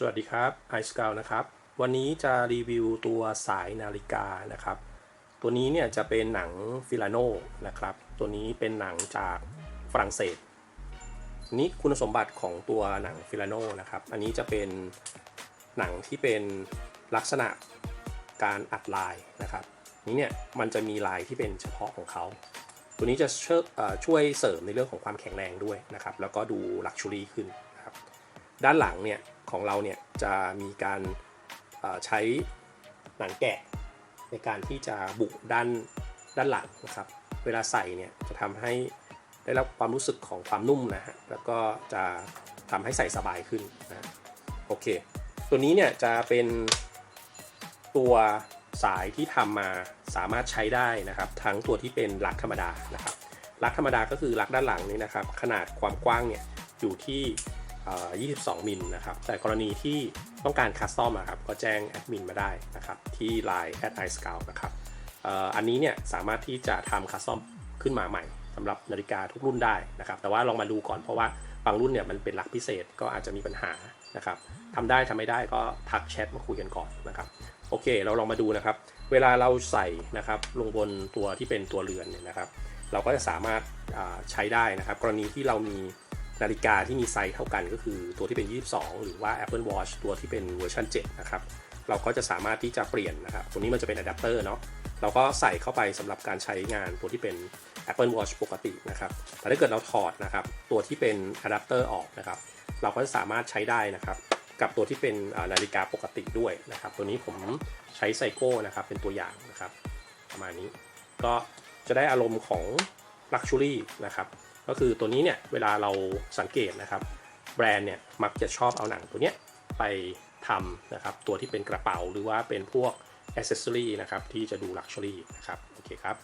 สวัสดีครับไอสกาวนะครับ วันนี้จะรีวิวตัวสายนาฬิกานะครับ ตัวนี้เนี่ยจะเป็นหนังฟิลาโนนะครับ ตัวนี้เป็นหนังจากฝรั่งเศส นี้คุณสมบัติของตัวหนังฟิลาโนนะครับ อันนี้จะเป็นหนังที่เป็นลักษณะการอัดลายนะครับ นี้เนี่ยมันจะมีลายที่เป็นเฉพาะของเขา ตัวนี้จะช่วยเสริมในเรื่องของความแข็งแรงด้วยนะครับ แล้วก็ดูลักชัวรี่ขึ้นนะครับ ด้านหลังเนี่ย ของเราเนี่ยจะมีการใช้หนังแกะในการที่จะบุด้านด้านหลังนะครับ เวลาใส่เนี่ยจะทำให้ได้รับความรู้สึกของความนุ่มนะฮะ แล้วก็จะทำให้ใส่สบายขึ้นนะโอเค ตัวนี้เนี่ยจะเป็นตัวสายที่ทำมาสามารถใช้ได้นะครับ ทั้งตัวที่เป็นลักธรรมดานะครับลักธรรมดาก็คือลักด้านหลังนี้นะครับ ขนาดความกว้างเนี่ยอยู่ที่ 22 มิลนะครับ แต่กรณีที่ต้องการคัสตอมครับ ก็แจ้งแอดมินมาได้นะครับ ที่ Line at i s c o u t นะครับอันนี้เนี่ยสามารถที่จะทำคัสตอมขึ้นมาใหม่สำหรับนาฬิกาทุกรุ่นได้นะครับ แต่ว่าลองมาดูก่อนเพราะว่าบางรุ่นเนี่ยมันเป็นหลักพิเศษก็อาจจะมีปัญหานะครับทำได้ทำไม่ได้ก็ทักแชทมาคุยกันก่อนนะครับโอเค เราลองมาดูนะครับ เวลาเราใส่นะครับลงบนตัวที่เป็นตัวเรือนเนี่ยนะครับ เราก็จะสามารถใช้ได้นะครับ กรณีที่เรามี นาฬิกาที่มีไซส์เท่ากันก็คือตัวที่เป็น 22 หรือว่า Apple Watch ตัวที่เป็นเวอร์ชัน7นะครับเราก็จะสามารถที่จะเปลี่ยนนะครับตัวนี้มันจะเป็นอะแดปเตอร์เนาะเราก็ใส่เข้าไปสำหรับการใช้งานตัวที่เป็น Apple Watch ปกตินะครับ แต่ถ้าเกิดเราถอดนะครับตัวที่เป็นอะแดปเตอร์ออกนะครับ เราก็จะสามารถใช้ได้นะครับกับตัวที่เป็นนาฬิกาปกติด้วยนะครับ ตัวนี้ผมใช้ไซโก้นะครับเป็นตัวอย่างนะครับ ประมาณนี้ก็จะได้อารมณ์ของ Luxury นะครับ ก็คือตัวนี้เนี่ยเวลาเราสังเกตนะครับ แบรนด์เนี่ยมักจะชอบเอาหนังตัวเนี้ยไปทำนะครับตัวที่เป็นกระเป๋าหรือว่าเป็นพวกอ c เซสซอรีนะครับที่จะดู Luxury นะครับโอเคครับ